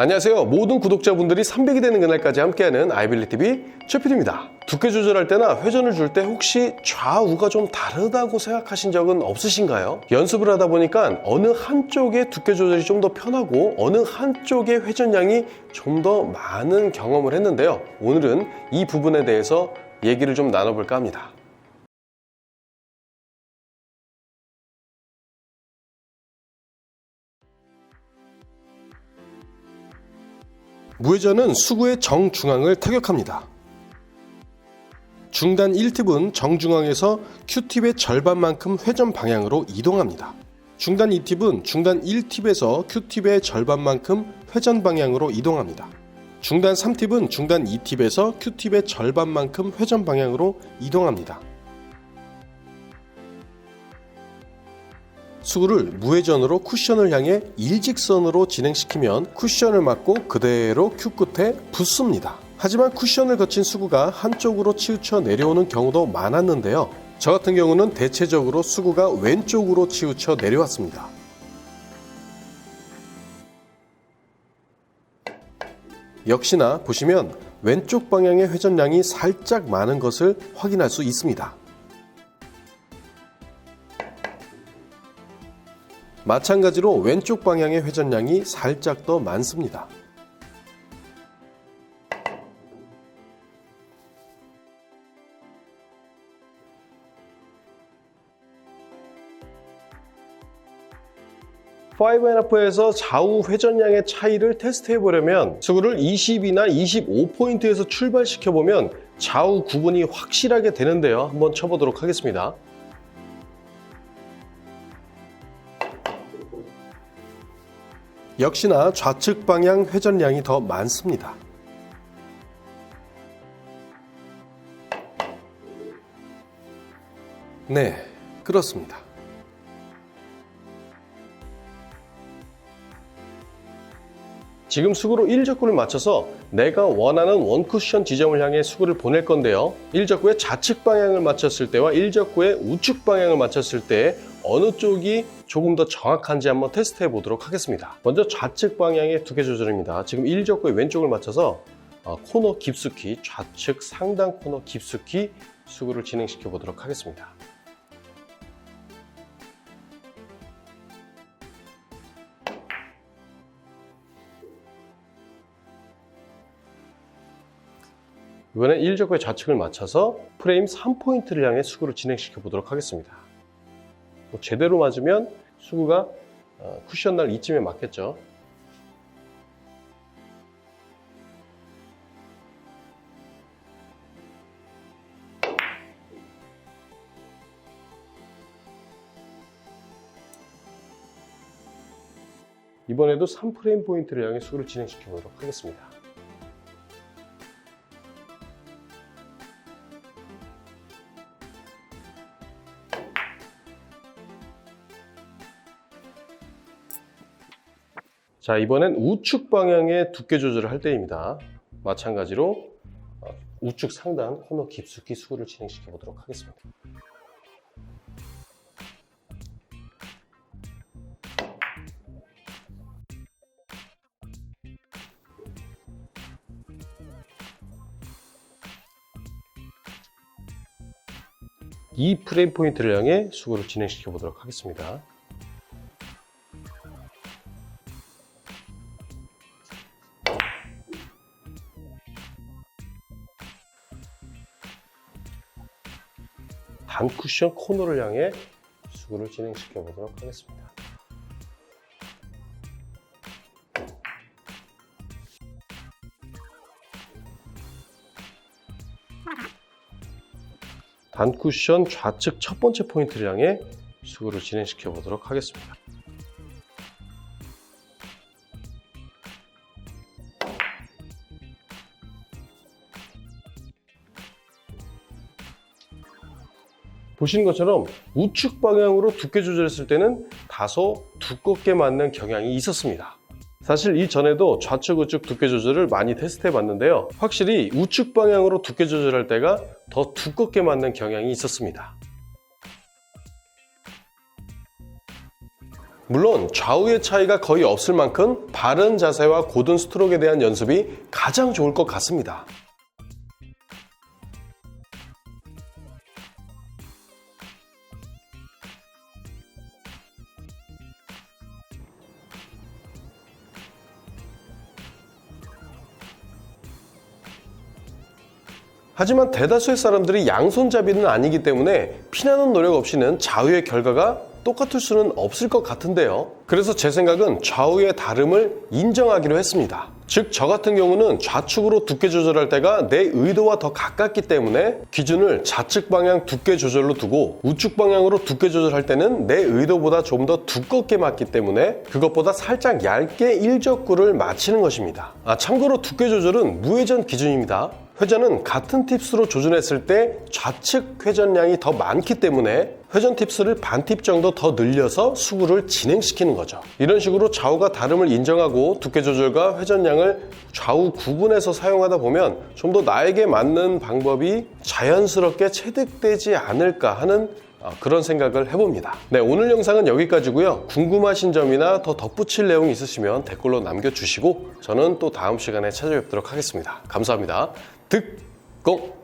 안녕하세요. 모든 구독자분들이 300이 되는 그날까지 함께하는 아이빌리TV 최PD입니다. 두께 조절할 때나 회전을 줄 때 혹시 좌우가 좀 다르다고 생각하신 적은 없으신가요? 연습을 하다 보니까 어느 한쪽의 두께 조절이 좀 더 편하고 어느 한쪽의 회전량이 좀 더 많은 경험을 했는데요. 오늘은 이 부분에 대해서 얘기를 좀 나눠볼까 합니다. 무회전은 수구의 정중앙을 타격합니다. 중단 1팁은 정중앙에서 Q팁의 절반만큼 회전 방향으로 이동합니다. 중단 2팁은 중단 1팁에서 Q팁의 절반만큼 회전 방향으로 이동합니다. 중단 3팁은 중단 2팁에서 Q팁의 절반만큼 회전 방향으로 이동합니다. 수구를 무회전으로 쿠션을 향해 일직선으로 진행시키면 쿠션을 맞고 그대로 큐 끝에 붙습니다. 하지만 쿠션을 거친 수구가 한쪽으로 치우쳐 내려오는 경우도 많았는데요. 저 같은 경우는 대체적으로 수구가 왼쪽으로 치우쳐 내려왔습니다. 역시나 보시면 왼쪽 방향의 회전량이 살짝 많은 것을 확인할 수 있습니다. 마찬가지로 왼쪽 방향의 회전량이 살짝 더 많습니다. 파이브 앤 하프에서 좌우 회전량의 차이를 테스트해 보려면 수구를 20이나 25포인트에서 출발시켜 보면 좌우 구분이 확실하게 되는데요. 한번 쳐보도록 하겠습니다. 역시나 좌측 방향 회전량이 더 많습니다. 네, 그렇습니다. 지금 수구로 1적구를 맞춰서 내가 원하는 원쿠션 지점을 향해 수구를 보낼 건데요. 1적구의 좌측 방향을 맞췄을 때와 1적구의 우측 방향을 맞췄을 때 어느 쪽이 조금 더 정확한지 한번 테스트해 보도록 하겠습니다. 먼저 좌측 방향의 두께 조절입니다. 지금 1적구의 왼쪽을 맞춰서 어, 코너 깊숙이 좌측 상단 코너 깊숙이 수구를 진행시켜 보도록 하겠습니다. 이번엔 1적구의 좌측을 맞춰서 프레임 3포인트를 향해 수구를 진행시켜 보도록 하겠습니다. 뭐 제대로 맞으면 수구가 어, 쿠션 날 이쯤에 맞겠죠. 이번에도 3프레임 포인트를 향해 수구를 진행시켜 보도록 하겠습니다. 자, 이번엔 우측 방향의 두께 조절을 할 때입니다. 마찬가지로 어, 우측 상단 코너 깊숙이 수구를 진행시켜 보도록 하겠습니다. 이 프레임 포인트를 향해 수구를 진행시켜 보도록 하겠습니다. 단쿠션 코너를 향해 수구를 진행시켜 보도록 하겠습니다. 단쿠션 좌측 첫 번째 포인트를 향해 수구를 진행시켜 보도록 하겠습니다. 보시는 것처럼 우측 방향으로 두께 조절했을 때는 다소 두껍게 맞는 경향이 있었습니다. 사실 이전에도 좌측 우측 두께 조절을 많이 테스트해 봤는데요. 확실히 우측 방향으로 두께 조절할 때가 더 두껍게 맞는 경향이 있었습니다. 물론 좌우의 차이가 거의 없을 만큼 바른 자세와 고든 스트로크에 대한 연습이 가장 좋을 것 같습니다. 하지만 대다수의 사람들이 양손잡이는 아니기 때문에 피나는 노력 없이는 좌우의 결과가 똑같을 수는 없을 것 같은데요. 그래서 제 생각은 좌우의 다름을 인정하기로 했습니다. 즉, 저 같은 경우는 좌측으로 두께 조절할 때가 내 의도와 더 가깝기 때문에 기준을 좌측 방향 두께 조절로 두고 우측 방향으로 두께 조절할 때는 내 의도보다 좀 더 두껍게 맞기 때문에 그것보다 살짝 얇게 일적구를 맞히는 것입니다. 아, 참고로 두께 조절은 무회전 기준입니다. 회전은 같은 팁스로 조준했을 때 좌측 회전량이 더 많기 때문에 회전 팁스를 반 팁 정도 더 늘려서 수구를 진행시키는 거죠. 이런 식으로 좌우가 다름을 인정하고 두께 조절과 회전량을 좌우 구분해서 사용하다 보면 좀 더 나에게 맞는 방법이 자연스럽게 체득되지 않을까 하는 어, 그런 생각을 해봅니다. 네, 오늘 영상은 여기까지고요. 궁금하신 점이나 더 덧붙일 내용이 있으시면 댓글로 남겨주시고 저는 또 다음 시간에 찾아뵙도록 하겠습니다. 감사합니다. 득공!